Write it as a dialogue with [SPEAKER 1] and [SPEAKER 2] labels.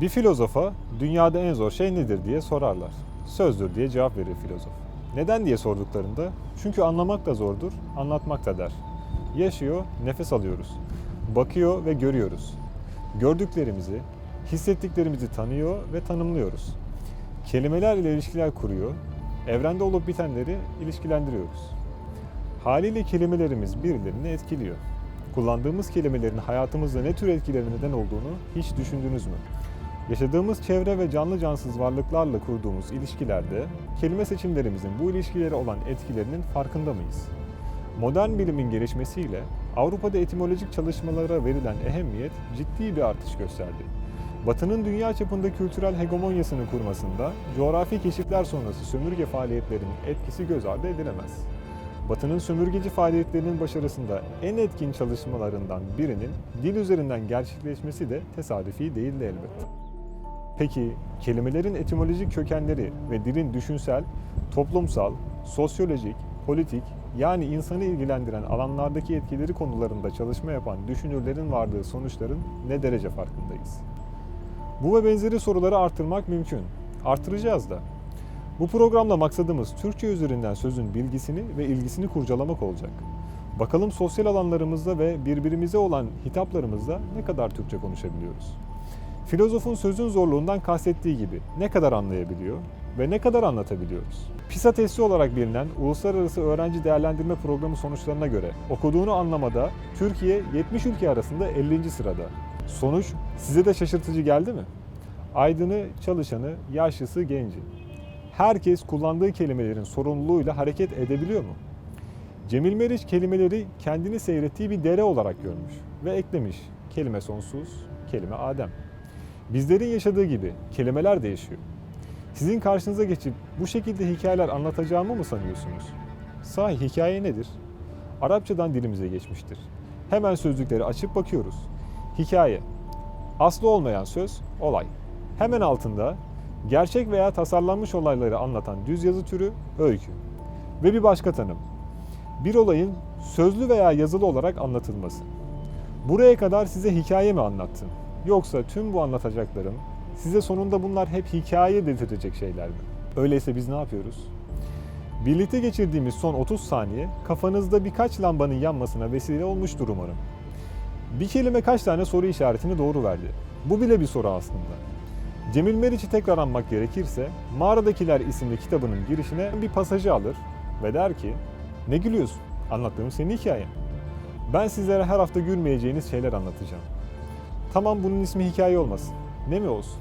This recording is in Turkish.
[SPEAKER 1] Bir filozofa dünyada en zor şey nedir diye sorarlar. Sözdür diye cevap verir filozof. Neden diye sorduklarında çünkü anlamak da zordur, anlatmak da der. Yaşıyor, nefes alıyoruz. Bakıyor ve görüyoruz. Gördüklerimizi, hissettiklerimizi tanıyor ve tanımlıyoruz. Kelimeler ile ilişkiler kuruyor, evrende olup bitenleri ilişkilendiriyoruz. Haliyle kelimelerimiz birilerini etkiliyor. Kullandığımız kelimelerin hayatımızda ne tür etkileri neden olduğunu hiç düşündünüz mü? Yaşadığımız çevre ve canlı cansız varlıklarla kurduğumuz ilişkilerde kelime seçimlerimizin bu ilişkilere olan etkilerinin farkında mıyız? Modern bilimin gelişmesiyle Avrupa'da etimolojik çalışmalara verilen ehemmiyet ciddi bir artış gösterdi. Batı'nın dünya çapında kültürel hegemonyasını kurmasında coğrafi keşifler sonrası sömürge faaliyetlerinin etkisi göz ardı edilemez. Batı'nın sömürgeci faaliyetlerinin başarısında en etkin çalışmalarından birinin dil üzerinden gerçekleşmesi de tesadüfi değildi elbette. Peki kelimelerin etimolojik kökenleri ve dilin düşünsel, toplumsal, sosyolojik, politik yani insanı ilgilendiren alanlardaki etkileri konularında çalışma yapan düşünürlerin vardığı sonuçların ne derece farkındayız? Bu ve benzeri soruları artırmak mümkün. Artıracağız da. Bu programla maksadımız Türkçe üzerinden sözün bilgisini ve ilgisini kurcalamak olacak. Bakalım sosyal alanlarımızda ve birbirimize olan hitaplarımızda ne kadar Türkçe konuşabiliyoruz? Filozofun sözün zorluğundan kastettiği gibi ne kadar anlayabiliyor ve ne kadar anlatabiliyoruz? PISA testi olarak bilinen Uluslararası Öğrenci Değerlendirme Programı sonuçlarına göre okuduğunu anlamada Türkiye 70 ülke arasında 50. sırada. Sonuç size de şaşırtıcı geldi mi? Aydını, çalışanı, yaşlısı, genci. Herkes kullandığı kelimelerin sorumluluğuyla hareket edebiliyor mu? Cemil Meriç kelimeleri kendini seyrettiği bir dere olarak görmüş ve eklemiş. Kelime sonsuz, kelime Adem. Bizlerin yaşadığı gibi kelimeler değişiyor. Sizin karşınıza geçip bu şekilde hikayeler anlatacağımı mı sanıyorsunuz? Sahi hikaye nedir? Arapçadan dilimize geçmiştir. Hemen sözlükleri açıp bakıyoruz. Hikaye. Aslı olmayan söz, olay. Hemen altında gerçek veya tasarlanmış olayları anlatan düz yazı türü öykü. Ve bir başka tanım. Bir olayın sözlü veya yazılı olarak anlatılması. Buraya kadar size hikaye mi anlattım? Yoksa tüm bu anlatacaklarım size sonunda bunlar hep hikaye dedirtecek şeyler mi? Öyleyse biz ne yapıyoruz? Birlikte geçirdiğimiz son 30 saniye kafanızda birkaç lambanın yanmasına vesile olmuştur umarım. Bir kelime kaç tane soru işaretini doğru verdi? Bu bile bir soru aslında. Cemil Meriç'i tekrar anmak gerekirse Mağaradakiler isimli kitabının girişine bir pasajı alır ve der ki Ne gülüyorsun? Anlattığım senin hikayen. Ben sizlere her hafta gülmeyeceğiniz şeyler anlatacağım. Tamam bunun ismi hikaye olmasın. Ne mi olsun?